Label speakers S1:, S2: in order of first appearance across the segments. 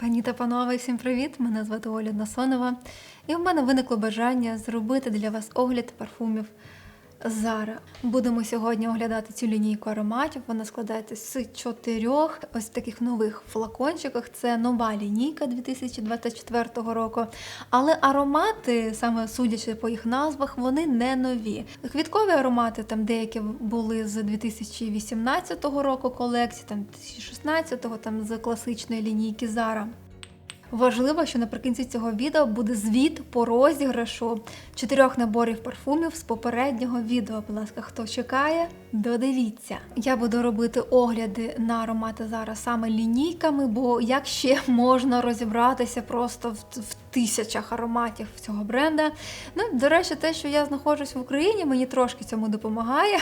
S1: Пані та панове, всім привіт! Мене звати Оля Насонова, і в мене виникло бажання зробити для вас огляд парфумів Zara. Будемо сьогодні оглядати цю лінійку ароматів. Вона складається з чотирьох ось таких нових флакончиках. Це нова лінійка 2024 року. Але аромати, саме судячи по їх назвах, вони не нові. Квіткові аромати там деякі були з 2018 року колекції, там 2016-го, там з класичної лінійки Zara. Важливо, що наприкінці цього відео буде звіт по розіграшу чотирьох наборів парфумів з попереднього відео. Будь ласка, хто чекає, додивіться. Я буду робити огляди на аромати зараз саме лінійками, бо як ще можна розібратися просто в, в тисячах ароматів цього бренда. Ну, до речі, те, що я знаходжусь в Україні, мені трошки цьому допомагає,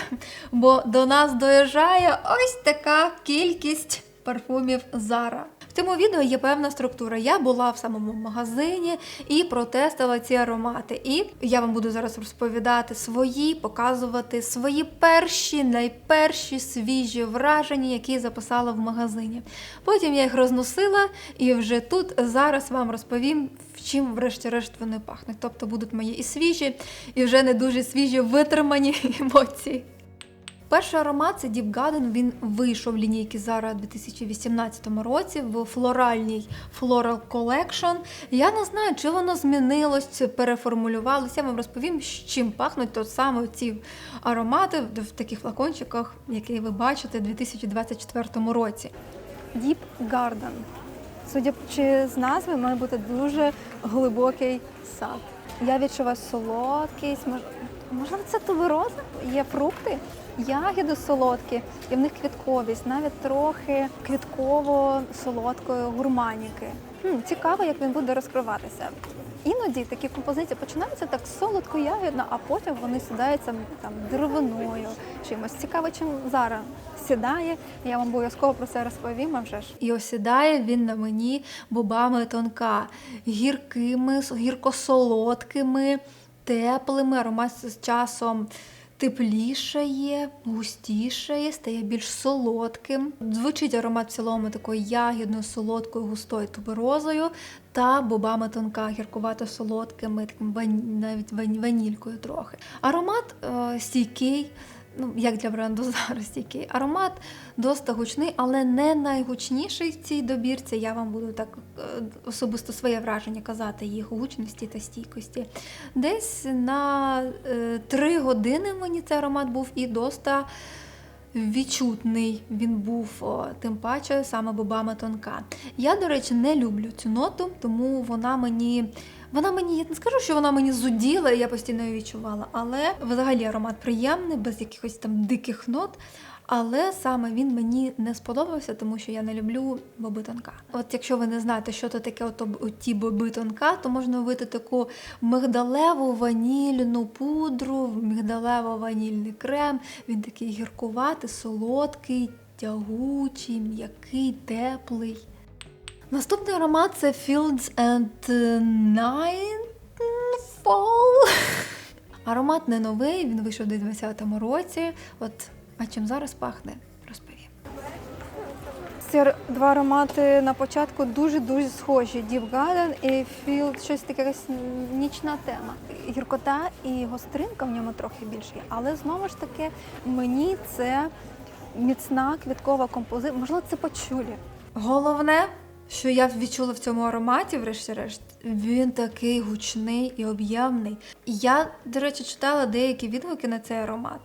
S1: бо до нас доїжджає ось така кількість парфумів Zara. Цьому відео є певна структура. Я була в самому магазині і протестила ці аромати. І я вам буду зараз розповідати свої, показувати свої перші, найперші свіжі враження, які записала в магазині. Потім я їх розносила і вже тут зараз вам розповім, чим, врешті-решт, вони пахнуть. Тобто будуть мої і свіжі, і вже не дуже свіжі витримані емоції. Перший аромат це Deep Garden, Він вийшов лінійки Zara у 2018 році в флоральній Floral Collection. Я не знаю, чи воно змінилось, переформулювалося. Я вам розповім, з чим пахнуть то саме ці аромати в таких флакончиках, які ви бачите у 2024 році.
S2: Deep Garden. Судячи з назви, має бути дуже глибокий сад. Я відчуваю солодкість, мож- можливо, це тубероза, є фрукти, ягіди солодкі, і в них квітковість, навіть трохи квітково-солодкої гурманіки. Хм, цікаво, як він буде розкриватися. Іноді такі композиції починаються так солодко-ягідно, а потім вони сідаються там деревиною, чимось. Цікаво, чим зараз сідає. Я вам обов'язково про це розповім, а вже ж.
S1: І осідає він на мені бобами тонка, гіркими, гірко-солодкими, теплими. Аромат з часом теплішає, густішає, стає більш солодким. Звучить аромат в цілому такою ягідною, солодкою, густою туберозою та бобами тонка, гіркувато-солодкими, таким вань- навіть ванількою трохи. Аромат е, стійкий. Ну, як для бренду зараз стійкий аромат, досить гучний, але не найгучніший в цій добірці. Я вам буду так е, особисто своє враження казати їх гучності та стійкості. Десь на е, три години мені цей аромат був і доста відчутний він був, тим паче саме бобами тонка. Я, до речі, не люблю цю ноту, тому вона мені. Вона мені, я не скажу, що вона мені зуділа, я постійно її відчувала, але взагалі аромат приємний, без якихось там диких нот. Але саме він мені не сподобався, тому що я не люблю боби тонка. От якщо ви не знаєте, що то таке от, ті боби тонка, то можна вбити таку мигдалеву ванільну пудру, мигдалево-ванільний крем. Він такий гіркуватий, солодкий, тягучий, м'який, теплий. Наступний аромат це Fields and Nightfall. Аромат не новий, він вийшов у 2020 році. От, а чим зараз пахне, розповім.
S2: Ці два аромати на початку дуже-дуже схожі. Deep Garden і Field, щось таке якась нічна тема. Гіркота і гостринка в ньому трохи більше, але знову ж таки мені це міцна квіткова композиція. Можливо, це почулі.
S1: Головне, що я відчула в цьому ароматі, врешті-решт, він такий гучний і об'ємний. Я, до речі, читала деякі відгуки на цей аромат.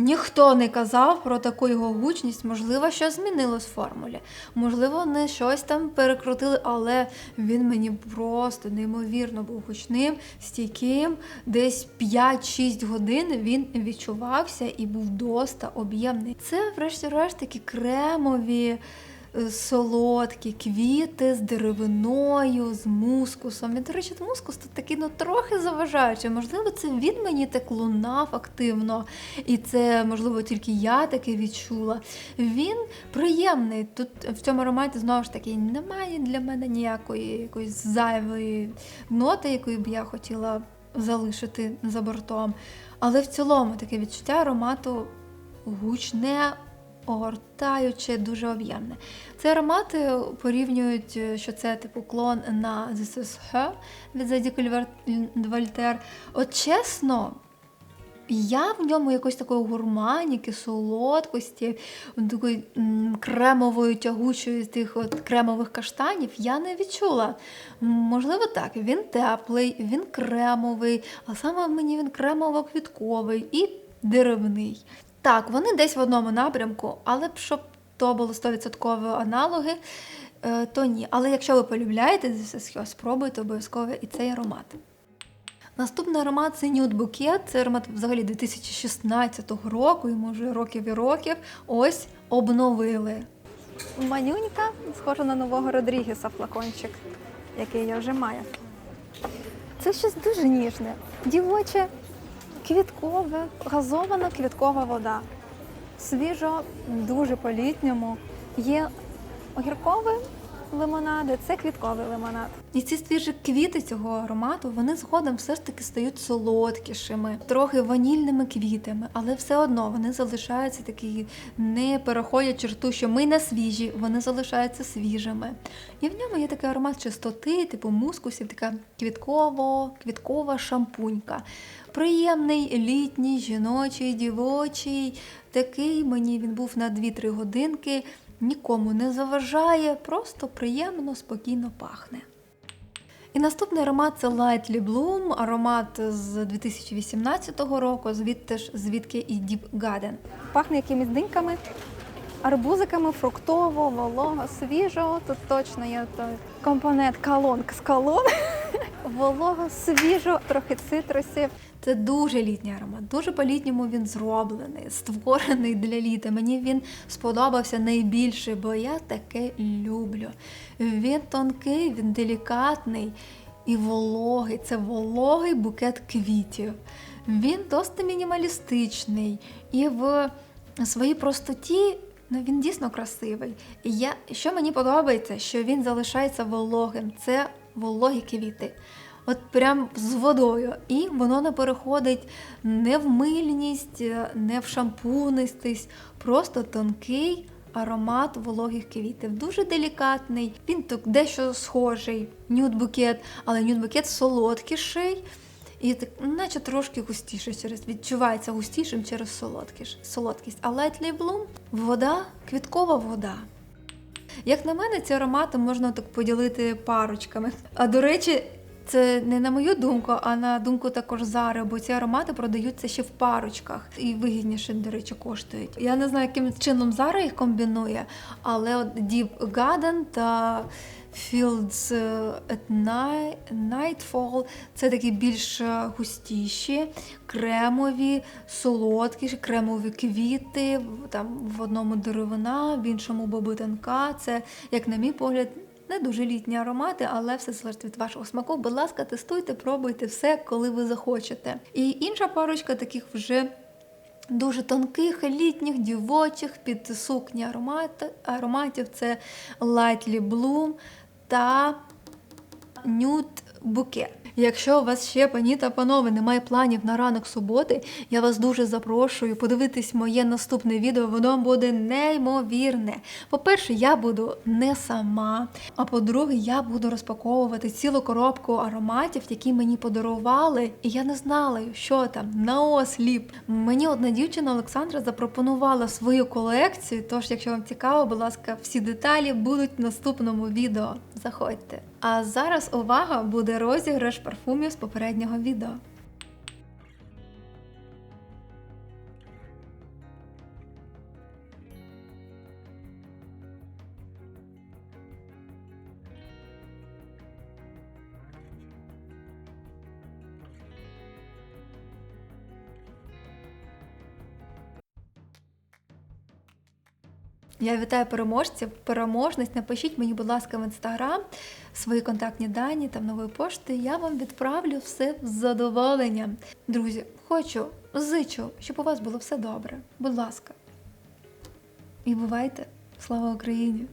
S1: Ніхто не казав про таку його гучність, можливо, щось змінилось в формулі. Можливо, вони щось там перекрутили, але він мені просто неймовірно був гучним, стійким. Десь 5-6 годин він відчувався і був доста об'ємний. Це, врешті-решт, такі кремові солодкі квіти з деревиною, з мускусом. І, до речі, мускус тут такий ну, трохи заважаючий. Можливо, це він мені так лунав активно, і це, можливо, тільки я таке відчула. Він приємний. Тут в цьому ароматі знову ж таки немає для мене ніякої якоїсь зайвої ноти, якої б я хотіла залишити за бортом. Але в цілому таке відчуття аромату гучне, огортаюче, дуже об'ємне. Цей аромат порівнюють, е, що це типу клон на This is Her від Zeddy Вольтер. От чесно, я в ньому якось такої гурманіки, солодкості, такої кремової тягучої з тих от кремових каштанів я не відчула. Можливо, так, він теплий, він кремовий, а саме мені він кремово-квітковий і деревний. Так, вони десь в одному напрямку, але б щоб то було 100% аналоги, е, то ні. Але якщо ви полюбляєте This спробуйте обов'язково і цей аромат. Наступний аромат це Bouquet. Це аромат взагалі 2016 року, йому вже років і років. Ось обновили.
S2: Манюнька, схожа на нового Родрігеса флакончик, який я вже маю. Це щось дуже ніжне, дівоче, квіткове, газована квіткова вода. Свіжо, дуже по-літньому. Є огіркові лимонади, це квітковий лимонад.
S1: І ці свіжі квіти цього аромату вони згодом все ж таки стають солодкішими, трохи ванільними квітами, але все одно вони залишаються такі, не переходять черту, що ми не свіжі, вони залишаються свіжими. І в ньому є такий аромат чистоти, типу мускусів, така квітково, квіткова шампунька. Приємний літній, жіночий, дівочий. Такий мені він був на 2-3 годинки, нікому не заважає, просто приємно, спокійно пахне. І наступний аромат це Lightly Bloom, аромат з 2018 року, звідти ж звідки і Deep Garden.
S2: Пахне якимись диньками, арбузиками, фруктово, волого, свіжо. Тут точно є той компонент калонк з колон. Волого, свіжо, трохи цитрусів.
S1: Це дуже літній аромат, дуже по-літньому він зроблений, створений для літа. Мені він сподобався найбільше, бо я таке люблю. Він тонкий, він делікатний і вологий. Це вологий букет квітів. Він досить мінімалістичний і в своїй простоті. Ну, він дійсно красивий. Я, що мені подобається, що він залишається вологим. Це вологі квіти. От прям з водою. І воно не переходить не в мильність, не в шампунистість, просто тонкий аромат вологих квітів. Дуже делікатний. Він так дещо схожий, нюд-букет, але нюд-букет солодкіший. І так, наче трошки густіше через відчувається густішим через солодкіш, солодкість. А Lightly Bloom – вода, квіткова вода. Як на мене, ці аромати можна так поділити парочками. А до речі, це не на мою думку, а на думку також Зари, бо ці аромати продаються ще в парочках і вигідніше, до речі, коштують. Я не знаю, яким чином Зара їх комбінує, але от Deep Garden та Fields at Night- Nightfall це такі більш е, густіші, кремові, солодкі, кремові квіти. Там в одному деревина, в іншому бобитанка. Це, як на мій погляд, не дуже літні аромати, але все залежить від вашого смаку. Будь ласка, тестуйте, пробуйте все, коли ви захочете. І інша парочка таких вже. Дуже тонких, літніх, дівочих, під сукні аромат, ароматів це Lightly Bloom та Nude Bouquet. Якщо у вас ще, пані та панове, немає планів на ранок суботи, я вас дуже запрошую подивитись моє наступне відео. Воно буде неймовірне. По-перше, я буду не сама. А по-друге, я буду розпаковувати цілу коробку ароматів, які мені подарували, і я не знала, що там на осліп. Мені одна дівчина Олександра запропонувала свою колекцію. Тож, якщо вам цікаво, будь ласка, всі деталі будуть в наступному відео. Заходьте. А зараз увага буде розіграш парфумів з попереднього відео. Я вітаю переможців, переможниць. Напишіть мені, будь ласка, в інстаграм свої контактні дані там нової пошти. Я вам відправлю все з задоволенням. Друзі, хочу, зичу, щоб у вас було все добре. Будь ласка. І бувайте! Слава Україні!